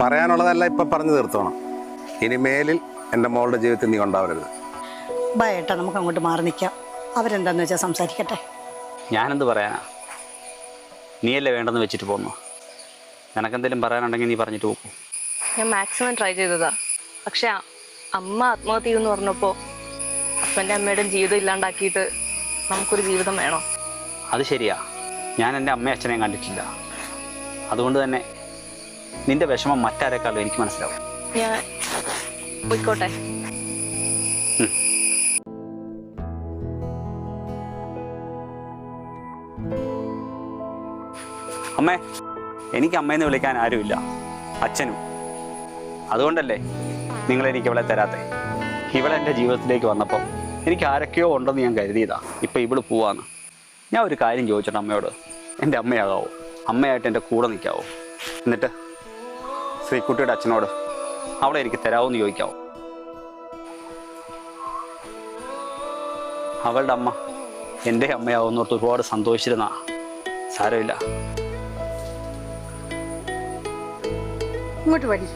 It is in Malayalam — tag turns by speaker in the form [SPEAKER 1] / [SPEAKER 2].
[SPEAKER 1] പറയാനുള്ളതല്ല ഇപ്പൊ പറഞ്ഞു തീർത്തോണം. ഇനി മേലിൽ എന്റെ മോളുടെ ജീവിതത്തിൽ നീ ഉണ്ടാവരുത്.
[SPEAKER 2] ഭയട്ടെ നമുക്ക് അങ്ങോട്ട് മാറി നിൽക്കാം അവരെന്താന്ന് വെച്ചാൽ സംസാരിക്കട്ടെ?
[SPEAKER 3] ഞാനെന്ത് പറയാനാ? നീയല്ലേ വേണ്ടെന്ന് വെച്ചിട്ട് പോന്നു? നിനക്കെന്തെങ്കിലും പറയാനുണ്ടെങ്കിൽ നീ പറഞ്ഞിട്ട് പോകും
[SPEAKER 4] ഞാൻ മാക്സിമം ട്രൈ ചെയ്തതാ. പക്ഷെ അമ്മ ആത്മഹത്യ എന്ന് പറഞ്ഞപ്പോൾ അപ്പന്റെ അമ്മയുടെ ജീവിതം ഇല്ലാണ്ടാക്കിയിട്ട് നമുക്കൊരു ജീവിതം വേണോ?
[SPEAKER 3] അത് ശരിയാ. ഞാൻ എന്റെ അമ്മയും അച്ഛനെയും കണ്ടിട്ടില്ല. അതുകൊണ്ട് തന്നെ നിന്റെ വിഷമം മറ്റാരെക്കാളും എനിക്ക് മനസ്സിലാവും.
[SPEAKER 4] ഞാൻ പോയിക്കോട്ടെ.
[SPEAKER 3] അമ്മേ എനിക്ക് അമ്മയെന്ന് വിളിക്കാൻ ആരുമില്ല. അച്ഛനും. അതുകൊണ്ടല്ലേ നിങ്ങൾ എനിക്ക് ഇവളെ തരാത്തെ. ഇവളെ എന്റെ ജീവിതത്തിലേക്ക് വന്നപ്പോൾ എനിക്ക് ആരൊക്കെയോ ഉണ്ടെന്ന് ഞാൻ കരുതിയതാ. ഇപ്പം ഇവൾ പോവാന്ന്. ഞാൻ ഒരു കാര്യം ചോദിച്ചിട്ട് അമ്മയോട്? എന്റെ അമ്മയാകാവോ? അമ്മയായിട്ട് എന്റെ കൂടെ നിൽക്കാവോ? എന്നിട്ട് ശ്രീകുട്ടിയുടെ അച്ഛനോട് അവളെ എനിക്ക് തരാമോ എന്ന് ചോദിക്കാവോ? അവളുടെ അമ്മ എന്റെ അമ്മയാവുന്നോർത്ത് ഒരുപാട് സന്തോഷിച്ചിരുന്ന സാരമില്ല.
[SPEAKER 2] ഇങ്ങോട്ട് വഴി